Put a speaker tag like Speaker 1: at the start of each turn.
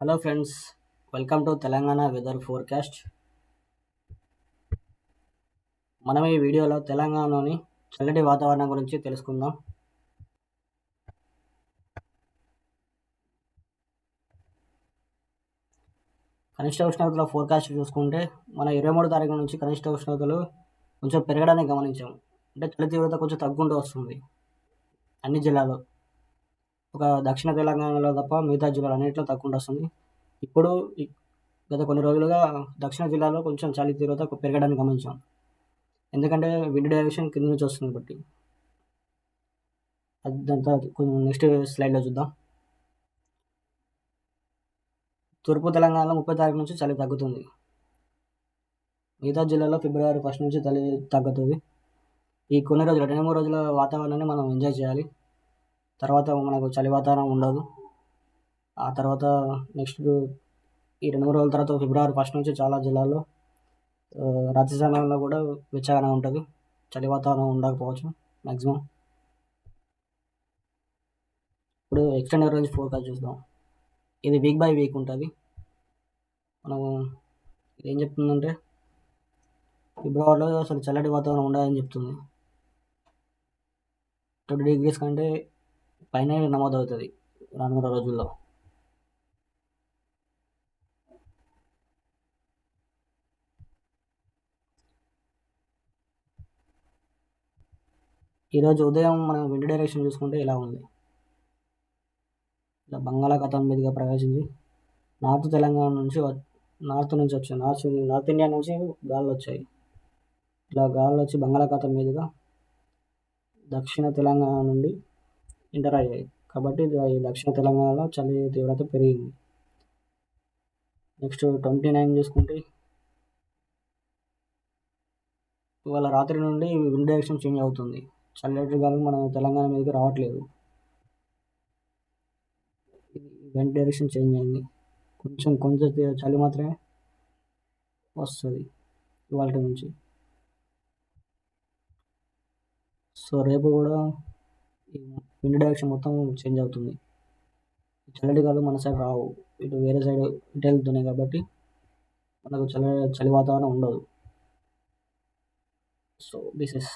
Speaker 1: Hello friends welcome to Telangana weather forecast. మనం ఈ వీడియోలో తెలంగాణలోని చల్లటి వాతావరణం గురించి తెలుసుకుందాం. కనిష్ట ఉష్ణోగ్రతల ఫోర్కాస్ట్ చూసుకుంటే మన ఇరవై మూడు తారీఖు నుంచి కనిష్ట ఉష్ణోగ్రతలు కొంచెం పెరగడానికి గమనించాం అంటే చలి తీవ్రత కొంచెం తగ్గుంటూ వస్తుంది అన్ని జిల్లాలో. ఒక దక్షిణ తెలంగాణలో తప్ప మిగతా జిల్లాలు అన్నింటిలో తక్కువ వస్తుంది ఇప్పుడు గత కొన్ని రోజులుగా దక్షిణ జిల్లాలో కొంచెం చలి తీవ్రత పెరగడానికి గమనించాం. ఎందుకంటే విండ్ డైరెక్షన్ కింద నుంచి వస్తుంది బట్టి అది కొంచెం నెక్స్ట్ స్లైడ్లో చూద్దాం. తూర్పు తెలంగాణలో ముప్పై తారీఖు నుంచి చలి తగ్గుతుంది. మిగతా జిల్లాలో ఫిబ్రవరి ఫస్ట్ నుంచి చలి తగ్గుతుంది. ఈ కొన్ని రోజులు రెండు మూడు రోజుల వాతావరణాన్ని మనం ఎంజాయ్ చేయాలి. తర్వాత మనకు చలి వాతావరణం ఉండదు. ఆ తర్వాత నెక్స్ట్ ఈ రెండు మూడు రోజుల తర్వాత ఫిబ్రవరి ఫస్ట్ నుంచి చాలా జిల్లాల్లో రాత్రి సమయంలో కూడా వెచ్చగానే ఉంటుంది. చలి వాతావరణం ఉండకపోవచ్చు మ్యాక్సిమం ఇప్పుడు ఎక్స్టెండర్ రేంజ్ ఫోర్కాస్ట్ చూద్దాం. ఇది వీక్ బై వీక్ ఉంటుంది. మనము ఇది ఏం చెప్తుందంటే ఫిబ్రవరిలో అసలు చల్లటి వాతావరణం ఉండదని చెప్తుంది. ట్వంటీ డిగ్రీస్ కంటే పైన నమోదవుతుంది రానున్న రోజుల్లో. ఈరోజు ఉదయం మనం విండ్ డైరెక్షన్ చూసుకుంటే ఇలా ఉంది. ఇలా బంగాళాఖాతం మీదుగా ప్రవేశించి నార్త్ తెలంగాణ నుంచి నార్త్ నుంచి వచ్చాయి. నార్త్ నార్త్ ఇండియా నుంచి గాలులు వచ్చాయి. ఇలా గాలులు వచ్చి బంగాళాఖాతం మీదుగా దక్షిణ తెలంగాణ నుండి ఎంటర్ అయ్యాయి కాబట్టి ఇది దక్షిణ తెలంగాణలో చలి తీవ్రత పెరిగింది. నెక్స్ట్ ట్వంటీ నైన్ చూసుకుంటే ఇవాళ రాత్రి నుండి విండ్ డైరెక్షన్ చేంజ్ అవుతుంది. చల్లటి గాలి మన తెలంగాణ మీదకి రావట్లేదు. వెంట డైరెక్షన్ చేంజ్ అయింది. కొంచెం కొంచెం చలి మాత్రమే వస్తుంది ఇవాళ నుంచి. సో రేపు కూడా విండ్ డైరెక్షన్ మొత్తం చేంజ్ అవుతుంది. చల్లటి గాలు మన సైడ్ రావు. ఇటు వేరే సైడ్ ఇటు వెళ్తున్నాయి కాబట్టి మనకు చలి చలి వాతావరణం ఉండదు. So this is